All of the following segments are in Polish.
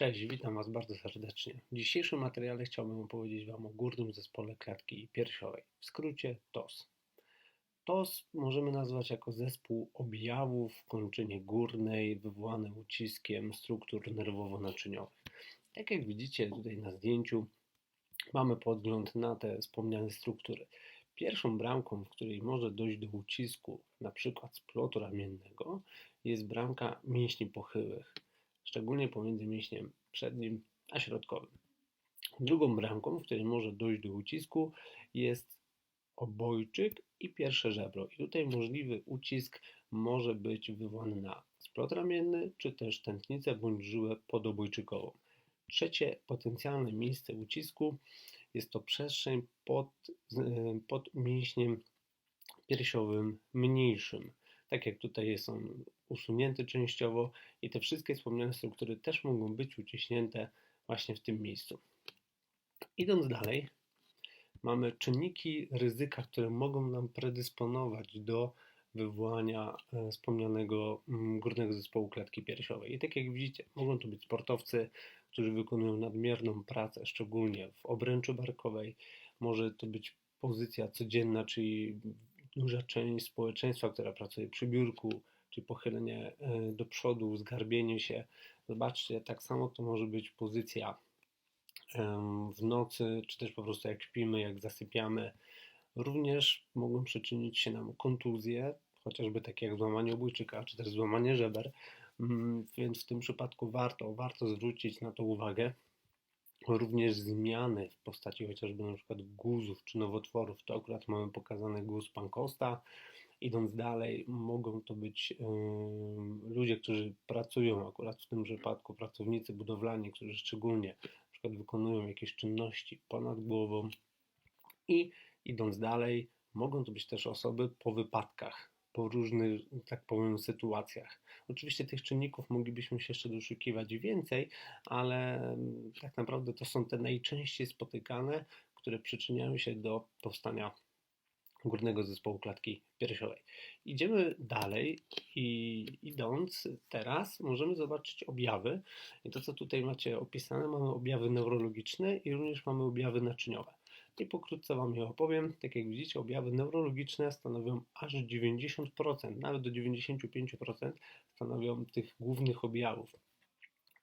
Cześć, witam Was bardzo serdecznie. W dzisiejszym materiale chciałbym opowiedzieć Wam o górnym zespole klatki piersiowej, w skrócie TOS. TOS możemy nazwać jako zespół objawów w kończynie górnej wywołany uciskiem struktur nerwowo-naczyniowych. Tak jak widzicie tutaj na zdjęciu, mamy podgląd na te wspomniane struktury. Pierwszą bramką, w której może dojść do ucisku, na przykład splotu ramiennego, jest bramka mięśni pochyłych szczególnie pomiędzy mięśniem przednim a środkowym. Drugą bramką, w której może dojść do ucisku, jest obojczyk i pierwsze żebro. I tutaj możliwy ucisk może być wywołany na splot ramienny, czy też tętnicę bądź żyłę podobojczykową. Trzecie potencjalne miejsce ucisku jest to przestrzeń pod, pod mięśniem piersiowym mniejszym. Tak jak tutaj są usunięte częściowo i te wszystkie wspomniane struktury też mogą być uciśnięte właśnie w tym miejscu. Idąc dalej, mamy czynniki ryzyka, które mogą nam predysponować do wywołania e, wspomnianego mm, górnego zespołu klatki piersiowej. I tak jak widzicie, mogą to być sportowcy, którzy wykonują nadmierną pracę, szczególnie w obręczy barkowej. Może to być pozycja codzienna, czyli duża część społeczeństwa, która pracuje przy biurku, czy pochylenie e, do przodu, zgarbienie się. Zobaczcie, tak samo to może być pozycja w nocy, czy też po prostu jak śpimy, jak zasypiamy. Również mogą przyczynić się nam kontuzje, chociażby takie jak złamanie obojczyka, czy też złamanie żeber, mm, więc w tym przypadku warto, warto zwrócić na to uwagę. Również zmiany w postaci chociażby na przykład guzów czy nowotworów, to akurat mamy pokazany guz Pankosta, Idąc dalej, mogą to być ludzie, którzy pracują akurat w tym przypadku, pracownicy budowlani, którzy szczególnie na przykład wykonują jakieś czynności ponad głową. I idąc dalej, mogą to być też osoby po wypadkach, po różnych, tak powiem, sytuacjach. Oczywiście tych czynników moglibyśmy się jeszcze doszukiwać więcej, ale tak naprawdę to są te najczęściej spotykane, które przyczyniają się do powstania górnego zespołu klatki piersiowej. Idziemy dalej i idąc teraz możemy zobaczyć objawy. I to, co tutaj macie opisane, mamy objawy neurologiczne i również mamy objawy naczyniowe. I pokrótce Wam je opowiem. Tak jak widzicie, objawy neurologiczne stanowią aż 90%, nawet do 95% stanowią tych głównych objawów.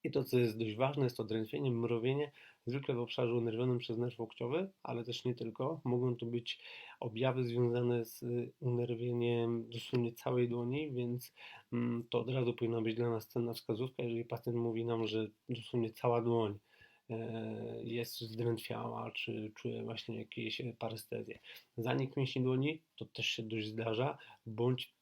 I to, co jest dość ważne, jest to drętwienie, mrowienie, zwykle w obszarze unerwionym przez nerw łokciowy, ale też nie tylko. Mogą to być objawy związane z unerwieniem dosłownie całej dłoni, więc mm, to od razu powinna być dla nas cenna wskazówka, jeżeli pacjent mówi nam, że dosłownie cała dłoń jest zdrętwiała, czy czuje właśnie jakieś parestezje. Zanik mięśni dłoni to też się dość zdarza, bądź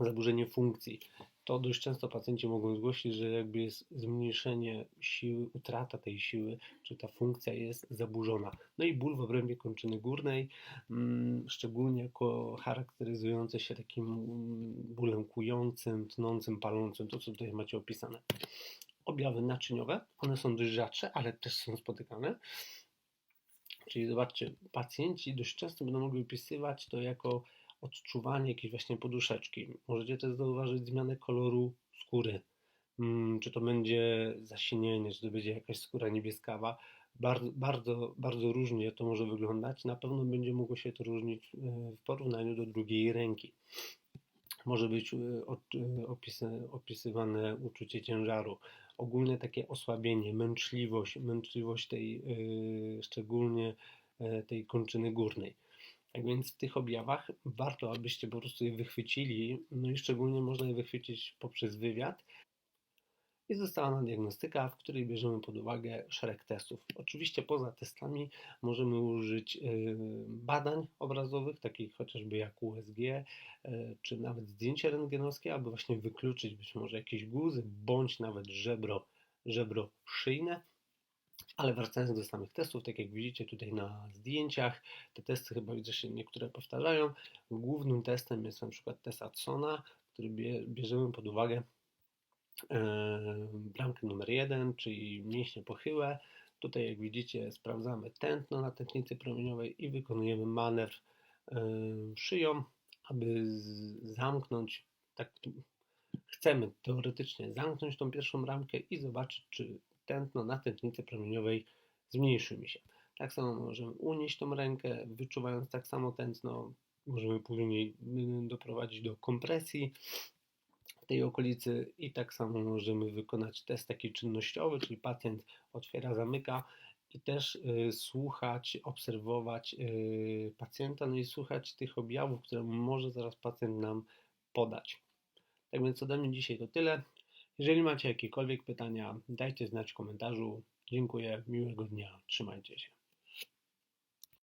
zaburzenie funkcji to dość często pacjenci mogą zgłosić, że jakby jest zmniejszenie siły, utrata tej siły, czy ta funkcja jest zaburzona. No i ból w obrębie kończyny górnej, mm, szczególnie jako charakteryzujący się takim mm, bólem kującym, tnącym, palącym, to co tutaj macie opisane. Objawy naczyniowe, one są dość rzadsze, ale też są spotykane. Czyli zobaczcie, pacjenci dość często będą mogli opisywać to jako odczuwanie jakiejś właśnie poduszeczki. Możecie też zauważyć zmianę koloru skóry. Hmm, czy to będzie zasinienie, czy to będzie jakaś skóra niebieskawa. Bardzo, bardzo, bardzo różnie to może wyglądać. Na pewno będzie mogło się to różnić e, w porównaniu do drugiej ręki. Może być e, e, opisy, opisywane uczucie ciężaru, ogólnie takie osłabienie, męczliwość, męczliwość tej, szczególnie tej kończyny górnej. Tak więc w tych objawach warto, abyście po prostu je wychwycili, no i szczególnie można je wychwycić poprzez wywiad. I została diagnostyka, w której bierzemy pod uwagę szereg testów. Oczywiście poza testami możemy użyć y, badań obrazowych, takich chociażby jak USG, y, czy nawet zdjęcie rentgenowskie, aby właśnie wykluczyć być może jakieś guzy, bądź nawet żebro, żebro szyjne. Ale wracając do samych testów, tak jak widzicie tutaj na zdjęciach, te testy chyba widzę się niektóre powtarzają. Głównym testem jest na przykład test Adsona, który bierzemy pod uwagę bramkę numer jeden, czyli mięśnie pochyłe. Tutaj jak widzicie sprawdzamy tętno na tętnicy promieniowej i wykonujemy manewr e, szyją, aby zamknąć, tak chcemy teoretycznie zamknąć tą pierwszą ramkę i zobaczyć, czy tętno na tętnicy promieniowej zmniejszy mi się. Tak samo możemy unieść tą rękę, wyczuwając tak samo tętno. Możemy później y, doprowadzić do kompresji tej okolicy i tak samo możemy wykonać test taki czynnościowy, czyli pacjent otwiera, zamyka i też y, słuchać, obserwować y, pacjenta, no i słuchać tych objawów, które może zaraz pacjent nam podać. Tak więc ode mnie dzisiaj to tyle. Jeżeli macie jakiekolwiek pytania, dajcie znać w komentarzu. Dziękuję, miłego dnia, trzymajcie się.